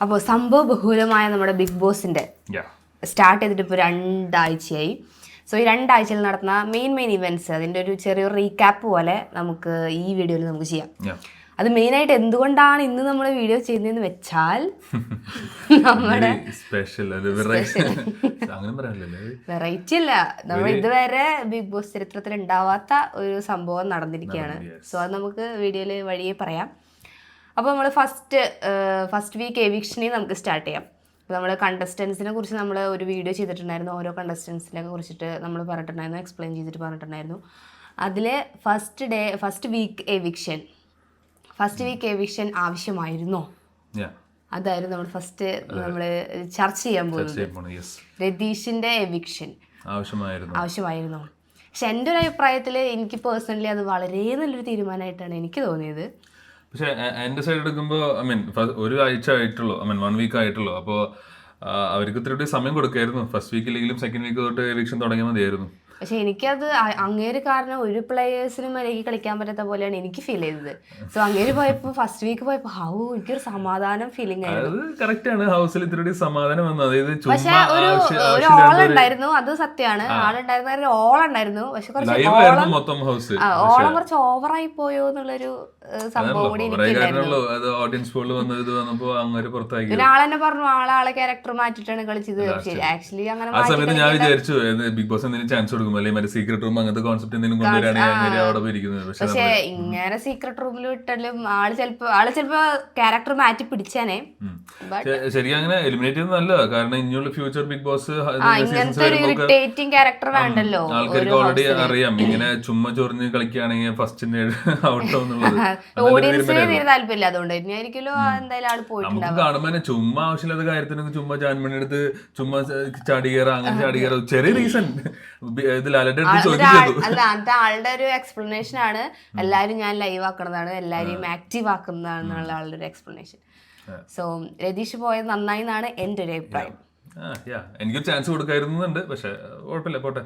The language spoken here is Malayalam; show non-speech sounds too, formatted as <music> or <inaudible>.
അപ്പോൾ സംഭവ ബഹുലമായ നമ്മുടെ ബിഗ് ബോസിന്റെ. സ്റ്റാർട്ട് ചെയ്തിട്ട് ഇപ്പോൾ രണ്ടാഴ്ചയായി. സോ ഈ രണ്ടാഴ്ചയിൽ നടന്ന മെയിൻ മെയിൻ ഇവന്റ്സ് അതിന്റെ ഒരു ചെറിയൊരു റീക്യാപ്പ് പോലെ നമുക്ക് ഈ വീഡിയോയിൽ നമുക്ക് ചെയ്യാം. അത് അത് മെയിനായിട്ട് എന്തുകൊണ്ടാണ് ഇന്ന് നമ്മൾ വീഡിയോ ചെയ്യുന്നതെന്ന് വെച്ചാൽ <laughs> നമ്മുടെ സ്പെഷ്യൽ <laughs> വെറൈറ്റി അല്ല. നമ്മൾ ഇതുവരെ ബിഗ് ബോസ് ചരിത്രത്തിൽ ഉണ്ടാവാത്ത ഒരു സംഭവം നടന്നിരിക്കുകയാണ്. സോ അത് നമുക്ക് വീഡിയോയിൽ വഴിയെ പറയാം. അപ്പോൾ നമ്മൾ ഫസ്റ്റ് ഫസ്റ്റ് വീക്ക് എവിക്ഷനെ നമുക്ക് സ്റ്റാർട്ട് ചെയ്യാം. നമ്മൾ കണ്ടസ്റ്റൻസിനെ കുറിച്ച് നമ്മൾ ഒരു വീഡിയോ ചെയ്തിട്ടുണ്ടായിരുന്നു. ഓരോ കണ്ടസ്റ്റൻസിനെ കുറിച്ചിട്ട് നമ്മൾ പറഞ്ഞിട്ടുണ്ടായിരുന്നു. എക്സ്പ്ലെയിൻ ചെയ്തിട്ട് പറഞ്ഞിട്ടുണ്ടായിരുന്നു. അതിൽ first day first week eviction first week eviction ആവശ്യമായിരുന്നോ. അതായിരുന്നു നമ്മൾ ഫസ്റ്റ് നമ്മൾ ചർച്ച ചെയ്യാൻ പോകുന്നത്. രതീഷിന്റെ എവിക്ഷൻ ആവശ്യമായിരുന്നു. ആവശ്യമായിരുന്നു. പക്ഷെ എന്റെ ഒരു അഭിപ്രായത്തിൽ എനിക്ക് പേഴ്സണലി അത് വളരെ നല്ലൊരു തീരുമാനമായിട്ടാണ് എനിക്ക് തോന്നിയത്. പക്ഷെ എന്റെ സൈഡ് എടുക്കുമ്പോ ഐ മീൻ ഒരു ആഴ്ച ആയിട്ടുള്ളൂ. ഐ മീൻ വൺ വീക്ക് ആയിട്ടുള്ളൂ. അപ്പോൾ അവർക്ക് ഇത്തിരി സമയം കൊടുക്കായിരുന്നു. ഫസ്റ്റ് വീക്ക് ഇല്ലെങ്കിലും സെക്കൻഡ് വീക്ക് തൊട്ട് എവിക്ഷൻ തുടങ്ങിയാൽ മതിയായിരുന്നു. പക്ഷെ എനിക്കത് അങ്ങേര് കാരണം ഒരു പ്ലേയേഴ്സിനും എനിക്ക് കളിക്കാൻ പറ്റാത്ത പോലെയാണ് എനിക്ക് ഫീൽ ചെയ്തത്. സോ അങ്ങേര് പോയപ്പോൾ ഫസ്റ്റ് വീക്ക് പോയപ്പോൾ ഹൗ എനിക്കൊരു സമാധാനം ഫീലിംഗ് ആയിരുന്നു. ഹൗസിൽ ഇത്തിരി സമാധാനം വന്നു. അതായത് പക്ഷെ ഒരു ഒരു ഓൾ ഉണ്ടായിരുന്നു അത് സത്യമാണ്. ആളുണ്ടായിരുന്ന ഓൾ ഉണ്ടായിരുന്നു പക്ഷെ കുറച്ച് ഓളം കുറച്ച് ഓവറായി പോയോ എന്നുള്ളൊരു സംഭവം കൂടി പുറത്താക്കി. പിന്നെ പറഞ്ഞു ആളെ ആളെ ക്യാരക്ടർ മാറ്റിട്ടാണ് കളിച്ചത്. ആക്ച്വലി അങ്ങനെ ബിഗ് ബോസ് എന്തെങ്കിലും ചാൻസ് കൊടുക്കും അല്ലെങ്കിൽ മറ്റേ സീക്രട്ട് റൂം അങ്ങനത്തെ കോൺസെപ്റ്റ് എന്തെങ്കിലും കൊണ്ടുവരികയാണെങ്കിൽ അങ്ങനെ അവിടെ പോയിരിക്കുന്നത്. പക്ഷെ ഇങ്ങനെ സീക്രട്ട് റൂമിൽ വിട്ടാലും ആൾ ചിലപ്പോ ആൾ ചിലപ്പോ ക്യാരക്ടർ മാറ്റി പിടിച്ചാനേ. ശരിക്കും അങ്ങനെ എലിമിനേറ്റ് ചെയ്യുന്നത് നല്ല കാരണം ഇനിയുള്ള ഫ്യൂച്ചർ ബിഗ് ബോസ് ക്യാരക്ടർ വേണ്ടല്ലോ ആൾക്കാർക്ക് ഓൾറെഡി അറിയാം. ഇങ്ങനെ ചുമ്മാ ചൊറിഞ്ഞ് കളിക്കുകയാണെങ്കിൽ ഫസ്റ്റിന് ഔട്ട് ഓഡിയൻസിന് താല്പര്യമില്ല. അതുകൊണ്ട് തന്നെയായിരിക്കുമല്ലോ എന്തായാലും ആൾ പോയിട്ടുണ്ടാവും നമുക്ക് കാണുമ്പോ തന്നെ ചുമ്മാ ആവശ്യമില്ലാത്ത കാര്യത്തിന് ചുമ്മാ ചാൻമണി എടുത്ത് ചുമ്മാ ചാടി കയറാ അങ്ങനെ ചാടി കയറാ ചെറിയ റീസൺ <laughs> അല്ല ആളുടെ ഒരു എക്സ്പ്ലനേഷൻ ആണ്. എല്ലാരും ഞാൻ ലൈവ് ആക്കുന്നതാണ് എല്ലാരെയും ആക്റ്റീവ് ആക്കുന്നതാണ് ആളുടെ ഒരു എക്സ്പ്ലനേഷൻ സോ രതീഷ് പോയത് നന്നായി എന്നാണ് എന്റെ ഒരു അഭിപ്രായം. എനിക്കൊരു ചാൻസ് കൊടുക്കായിരുന്നുണ്ട് പക്ഷെ കുഴപ്പമില്ല പോട്ടെ.